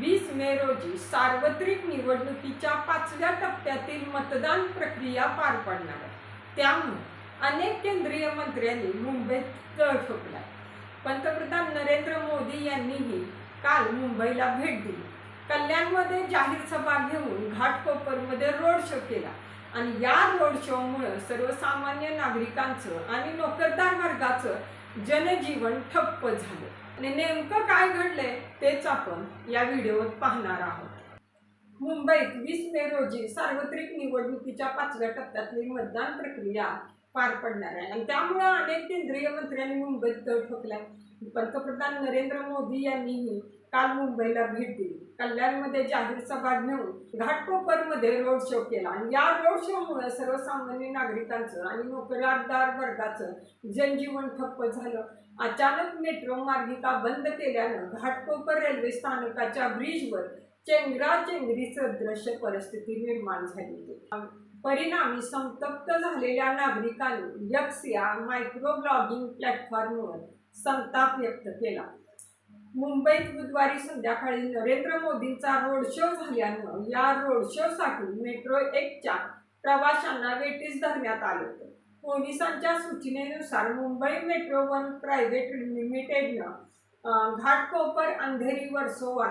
वीस मे रोजी सार्वत्रिक निवडणुकीच्या पाचव्या टप्प्यातील मतदान प्रक्रिया पार पडणार आहे. त्यामुळे अनेक केंद्रीय मंत्र्यांनी मुंबईत तळ ठोकला पंतप्रधान नरेंद्र मोदी यांनीही काल मुंबईला भेट दिली. कल्याणमध्ये जाहीर सभा घेऊन घाटकोपरमध्ये रोड शो केला. आणि या रोड शोमुळं सर्वसामान्य नागरिकांचं आणि नोकरदार वर्गाचं जनजीवन ठप्प झालं. आणि नेमकं काय घडलंय तेच आपण या व्हिडिओत पाहणार आहोत. मुंबईत वीस मे रोजी सार्वत्रिक निवडणुकीच्या पाचव्या टप्प्यातली मतदान प्रक्रिया पार पडणार आहे. आणि त्यामुळे अनेक केंद्रीय मंत्र्यांनी मुंबईत तळ ठोकला पंतप्रधान नरेंद्र मोदी यांनीही काल मुंबईला भेट दिली. कल्याणमध्ये जाहीर सभा घेऊन घाटकोपरमध्ये रोड शो केला. आणि या रोड शोमुळे सर्वसामान्य नागरिकांचं आणि नोकरदार वर्गाचं जनजीवन ठप्प झालं. अचानक मेट्रो मार्गिका बंद केल्यानं घाटकोपर रेल्वे स्थानकाच्या ब्रिजवर चेंगराचेंगरीचं दृश्य परिस्थिती निर्माण झाली होती. परिणामी संतप्त झालेल्या नागरिकांनी यक्स या मायक्रो ब्लॉगिंग प्लॅटफॉर्मवर संताप व्यक्त केला. मुंबईत बुधवारी संध्याकाळी नरेंद्र मोदींचा रोड शो झाल्यानं या रोड शोसाठी मेट्रो एकच्या प्रवाशांना वेटीस धरण्यात आले होते. पोलिसांच्या सूचनेनुसार मुंबई मेट्रो वन प्रायव्हेट लिमिटेडनं घाटकोपर अंधेरी वर्सोवा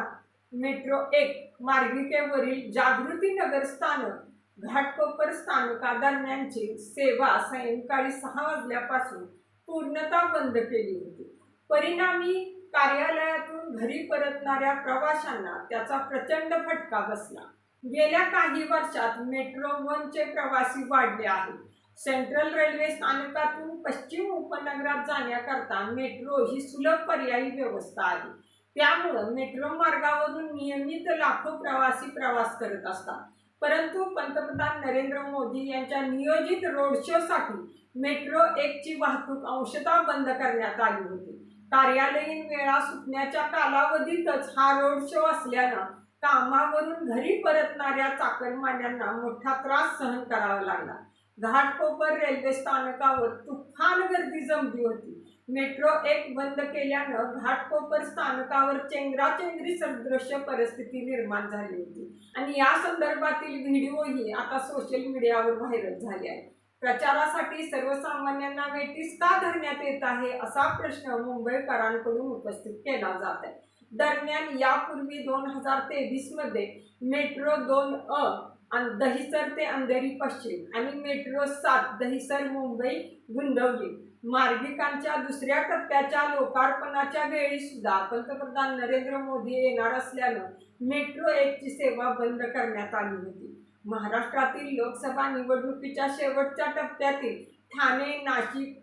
मेट्रो एक मार्गिकेवरील जागृती नगर स्थानक घाटकोपर स्थानका दरम्यानची सेवा सायंकाळी सहा वाजल्यापासून पूर्णतः बंद केली होती. परिणामी कार्यालयातून घरी परतणाऱ्या प्रवाशांना त्याचा प्रचंड फटका बसला. गेल्या काही वर्षात मेट्रो वनचे प्रवासी वाढले आहेत. सेंट्रल रेल्वे स्थानकातून पश्चिम उपनगरात जाण्याकरता मेट्रो ही सुलभ पर्यायी व्यवस्था आहे. त्यामुळं मेट्रो मार्गावरून नियमित लाखो प्रवासी प्रवास करत असतात. परंतु पंतप्रधान नरेंद्र मोदी यांच्या नियोजित रोड शोसाठी मेट्रो एकची वाहतूक अंशतः बंद करण्यात आली होती. कार्यालयीन वेळा सुटण्याच्या कालावधीतच हा रोड शो असल्यानं कामावरून घरी परतणाऱ्या चाकरमान्यांना मोठा त्रास सहन करावा लागला. घाटकोपर रेल्वे स्थानकावर तुफान गर्दी जमली होती. मेट्रो एक बंद केल्यानं घाटकोपर स्थानकावर चेंगराचेंगरी सदृश्य परिस्थिती निर्माण झाली होती. आणि या संदर्भातील व्हिडिओही आता सोशल मीडियावर व्हायरल झाले आहे प्रचारासाठी सर्वसामान्यांना वेटीस का धरण्यात येत आहे असा प्रश्न मुंबईकरांकडून उपस्थित केला जात आहे. दरम्यान यापूर्वी दोन हजार तेवीसमध्ये मेट्रो दोन अ दहिसर ते अंधेरी पश्चिम आणि मेट्रो सात दहिसर मुंबई गुंडवली. मार्गिकांच्या दुसऱ्या टप्प्याच्या लोकार्पणाच्या वेळी सुद्धा पंतप्रधान नरेंद्र मोदी येणार असल्यानं मेट्रो एकची सेवा बंद करण्यात आली होती. महाराष्ट्रातील लोकसभा निवडणुकीच्या शेवटच्या टप्प्यातील ठाणे नाशिक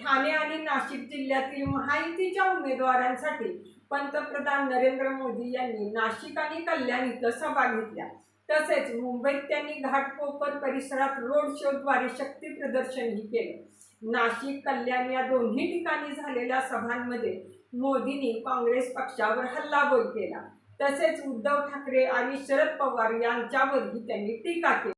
ठाणे आणि नाशिक जिल्ह्यातील महायुतीच्या उमेदवारांसाठी पंतप्रधान नरेंद्र मोदी यांनी नाशिक आणि कल्याण इथं सभा घेतल्या. तसेच मुंबईत त्यांनी घाटकोपर परिसरात रोड शोद्वारे शक्ती प्रदर्शनही केलं. नाशिक कल्याण या दोन्ही ठिकाणी झालेल्या सभांमध्ये मोदींनी काँग्रेस पक्षावर हल्लाबोल केला. तसेच उद्धव ठाकरे आणि शरद पवार यांच्यावरही त्यांनी टीका केली.